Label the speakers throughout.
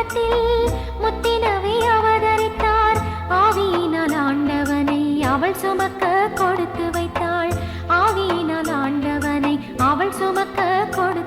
Speaker 1: உலகத்தில் முத்தினவை அவதரித்தார் ஆவியினால் ஆண்டவனை அவள் சுமக்க கொடுத்து வைத்தாள். ஆவியினால் ஆண்டவனை அவள் சுமக்க கொடு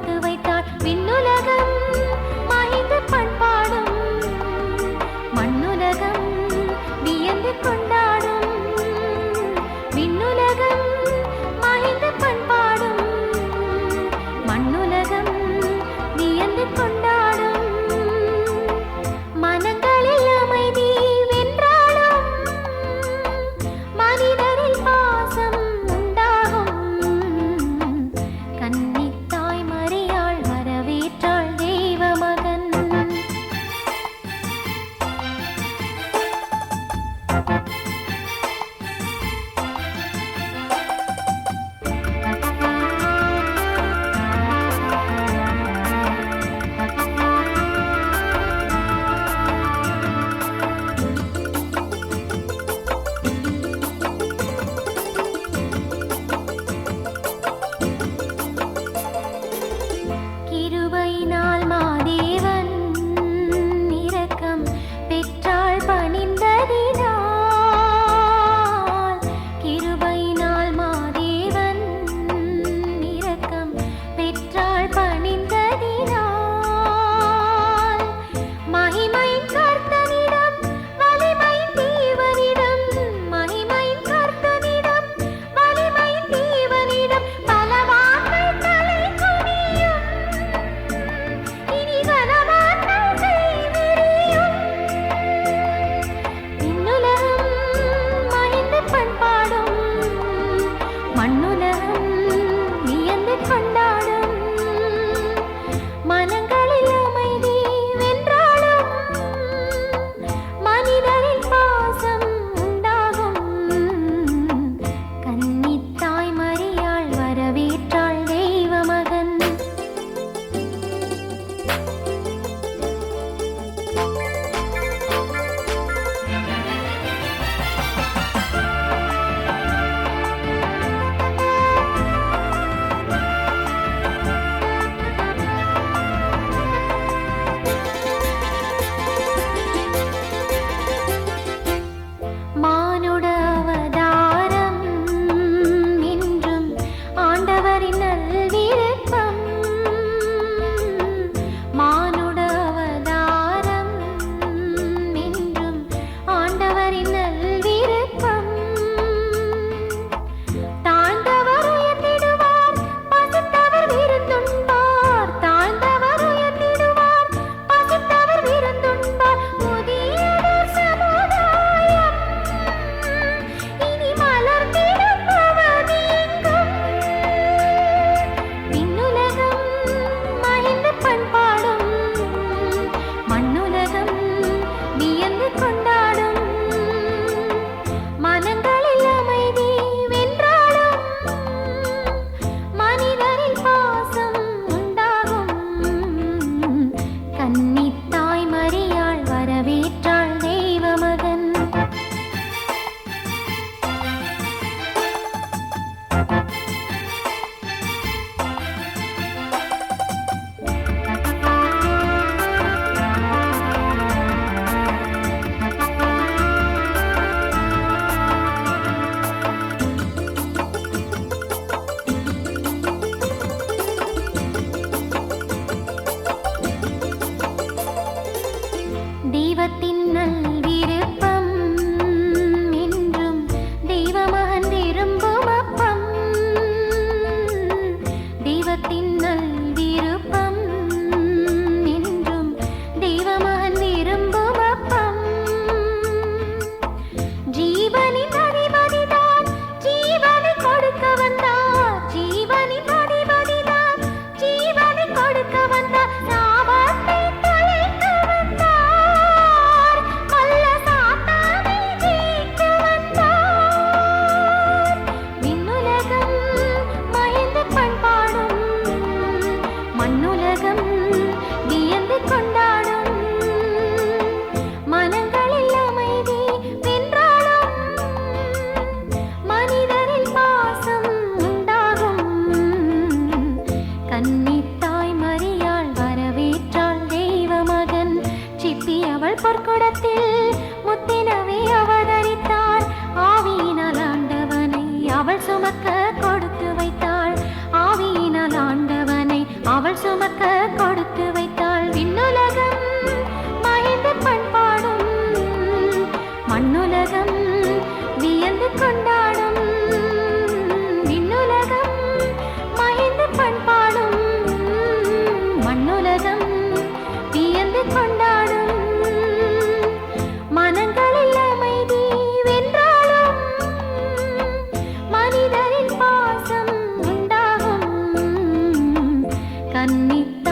Speaker 1: సన్నిధి